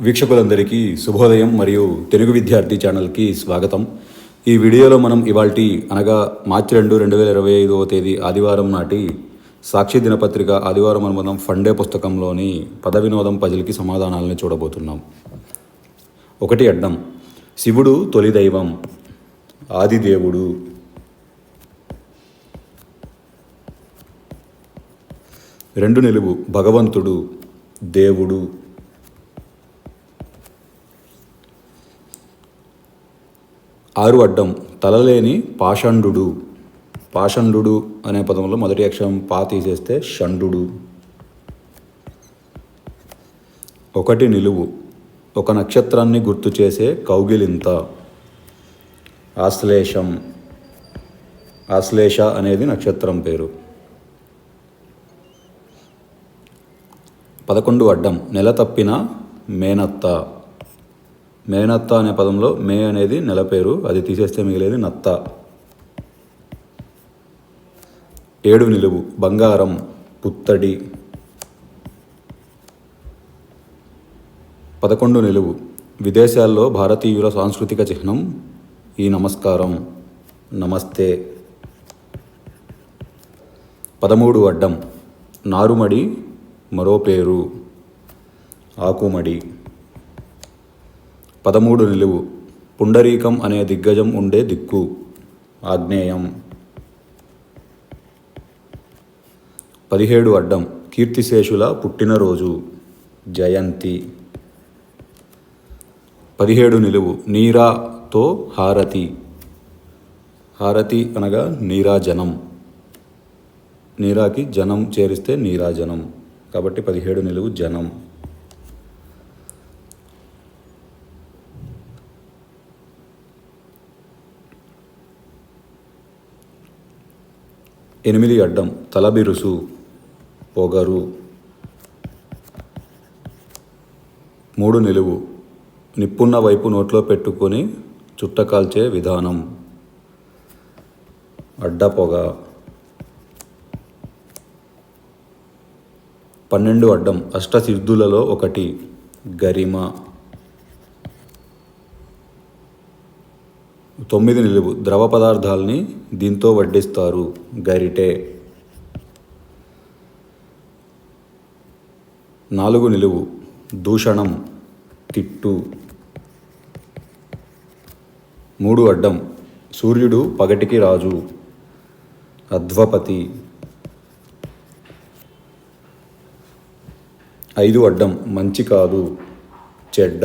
వీక్షకులందరికీ శుభోదయం మరియు తెలుగు విద్యార్థి ఛానల్కి స్వాగతం. ఈ వీడియోలో మనం ఇవాల్టి అనగా మార్చి రెండు రెండు వేల ఇరవై ఐదవ తేదీ ఆదివారం నాటి సాక్షి దినపత్రిక ఆదివారం అనుబంధం ఫండే పుస్తకంలోని పద వినోదం పజిల్కి సమాధానాలను చూడబోతున్నాం. ఒకటి అడ్డం శివుడు తొలి దైవం ఆదిదేవుడు రెండు నిలువు భగవంతుడు దేవుడు. ఆరు అడ్డం తలలేని పాషండు పాషండు అనే పదంలో మొదటి అక్షరం పా తీసేస్తే షండు ఒకటి నిలువు ఒక నక్షత్రాన్ని గుర్తు చేసే కౌగిలింత. ఆశ్లేషం ఆశ్లేష అనేది నక్షత్రం పేరు. పదకొండు అడ్డం నెల తప్పిన మేనత్త. మేనత్త అనే పదంలో మే అనేది నెల పేరు అది తీసేస్తే మిగిలేది నత్త. ఏడు నిలువు బంగారం పుత్తడి. పదకొండు నిలువు విదేశాల్లో భారతీయుల సాంస్కృతిక చిహ్నం ఈ నమస్కారం. నమస్తే. పదమూడు అడ్డం నారుమడి మరో పేరు. ఆకుమడి. పదమూడు నిలువు. పుండరీకం అనే దిగ్గజం ఉండే దిక్కు. ఆగ్నేయం. పదిహేడు అడ్డం. కీర్తిశేషుల పుట్టినరోజు. జయంతి. పదిహేడు నిలువు. నీరాతో హారతి. హారతి అనగా నీరాజనం. నీరాకి జనం చేరిస్తే నీరాజనం. కాబట్టి పదిహేడు నిలువు జనం. ఎనిమిది అడ్డం తలబిరుసు పొగరు. మూడు నిలువు నిప్పున్న వైపు నోట్లో పెట్టుకొని చుట్టకాల్చే విధానం. అడ్డ పొగ పన్నెండు అడ్డం అష్టసిద్ధులలో ఒకటి. గరిమ. తొమ్మిది నిలువు ద్రవ పదార్థాలని దీంతో వడ్డిస్తారు గరిటె. నాలుగు నిలువు దూషణం తిట్టు. మూడు అడ్డం సూర్యుడు పగటికి రాజు. అధ్వపతి. ఐదు అడ్డం మంచి కాదు చెడ్డ.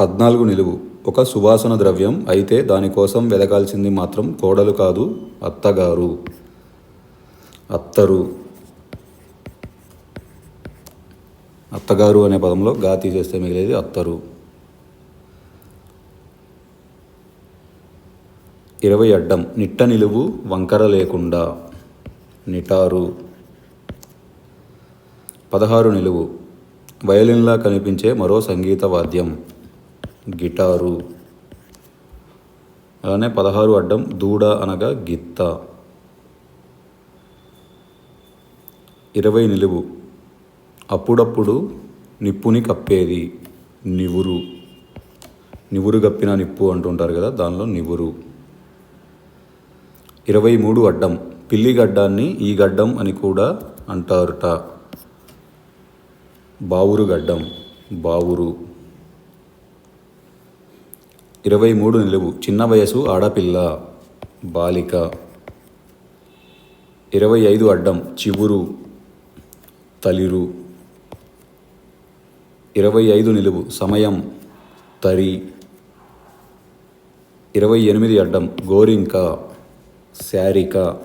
పద్నాలుగు నిలువు. ఒక సువాసన ద్రవ్యం అయితే దానికోసం వెదకాల్సింది మాత్రం కోడలు కాదు అత్తగారు. అత్తరు. అత్తగారు అనే పదంలో గా తీసేస్తే మిగిలేది అత్తరు. ఇరవై అడ్డం. నిట్ట నిలువు వంకర లేకుండా. నిటారు. పదహారు నిలువు. వయలిన్లా కనిపించే మరో సంగీత వాద్యం. గిటారు. అలానే పదహారు అడ్డం దూడ అనగా గిత్త. ఇరవై నిలువు. అప్పుడప్పుడు నిప్పుని కప్పేది. నివురు. నివురు కప్పిన నిప్పు అంటుంటారు కదా దానిలో నివురు. ఇరవై మూడు అడ్డం. పిల్లి గడ్డాన్ని ఈ గడ్డం అని కూడా అంటారుట. బావురు గడ్డం. బావురు. ఇరవై మూడు నిలువు. చిన్న వయసు ఆడపిల్ల బాలిక. ఇరవై ఐదు అడ్డం చివురు తలిరు. ఇరవై ఐదు నిలువు సమయం తరి. ఇరవై ఎనిమిది అడ్డం గోరింక శారిక.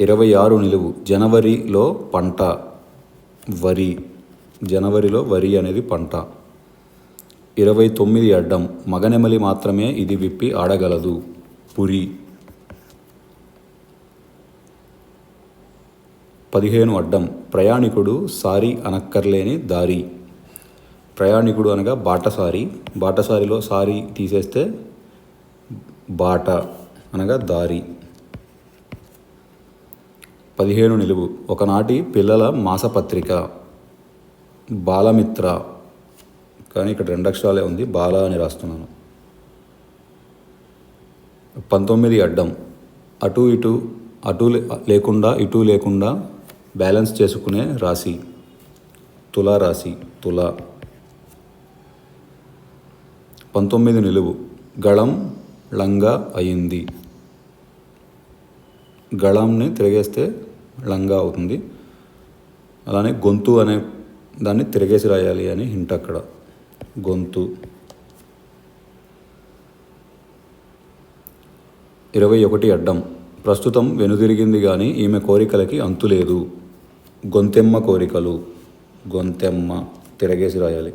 ఇరవై ఆరు నిలువు జనవరిలో పంట వరి. జనవరిలో వరి అనేది పంట. ఇరవై తొమ్మిది అడ్డం మగనెమలి మాత్రమే ఇది విప్పి ఆడగలదు. పురి. పదిహేను అడ్డం ప్రయాణికుడు సారి అనక్కర్లేని దారి. ప్రయాణికుడు అనగా బాటసారి. బాటసారిలో సారి తీసేస్తే బాట అనగా దారి. పదిహేను నిలువు. ఒకనాటి పిల్లల మాసపత్రిక. బాలమిత్ర. కానీ ఇక్కడ రెండు అక్షరాలే ఉంది. బాల అని రాస్తున్నాను. పంతొమ్మిది అడ్డం. అటు ఇటు అటు లే- లేకుండా ఇటు లేకుండా బ్యాలెన్స్ చేసుకునే రాశి. తులా రాశి. తులా. పంతొమ్మిది నిలువు. గళం లంగా అయింది. గళంని తిరిగేస్తే లంగా అవుతుంది. అలానే గొంతు అనే దాన్ని తిరిగేసి రాయాలి అని హింట్ అక్కడ. గొంతు. ఇరవై ఒకటి అడ్డం. ప్రస్తుతం వెనుదిరిగింది కానీ ఈమె కోరికలకి అంతులేదు గొంతెమ్మ కోరికలు. గొంతెమ్మ తిరగేసి రాయాలి.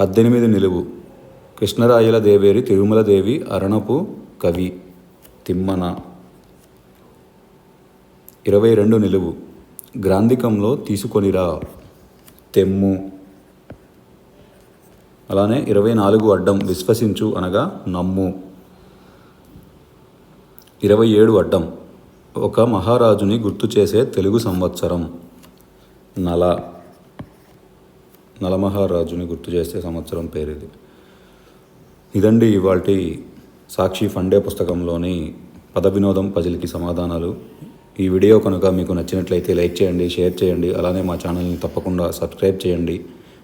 పద్దెనిమిది నిలువు. కృష్ణరాయల దేవేరి తిరుమల దేవి అరణపు కవి తిమ్మన. ఇరవై రెండు నిలువు. గ్రాంధికంలో తీసుకొనిరా తెమ్ము. అలానే ఇరవై నాలుగు అడ్డం విశ్వసించు అనగా నమ్ము. ఇరవై ఏడు అడ్డం ఒక మహారాజుని గుర్తు చేసే తెలుగు సంవత్సరం. నల నలమహారాజుని గుర్తు చేసే సంవత్సరం పేరు ఇది ఇదండి ఇవాల్టి సాక్షి ఫండే పుస్తకంలోని పద వినోదం పజిల్కి సమాధానాలు. ఈ వీడియో కనుక మీకు నచ్చినట్లయితే లైక్ చేయండి షేర్ చేయండి అలానే మా ఛానల్ని తప్పకుండా సబ్స్క్రైబ్ చేయండి.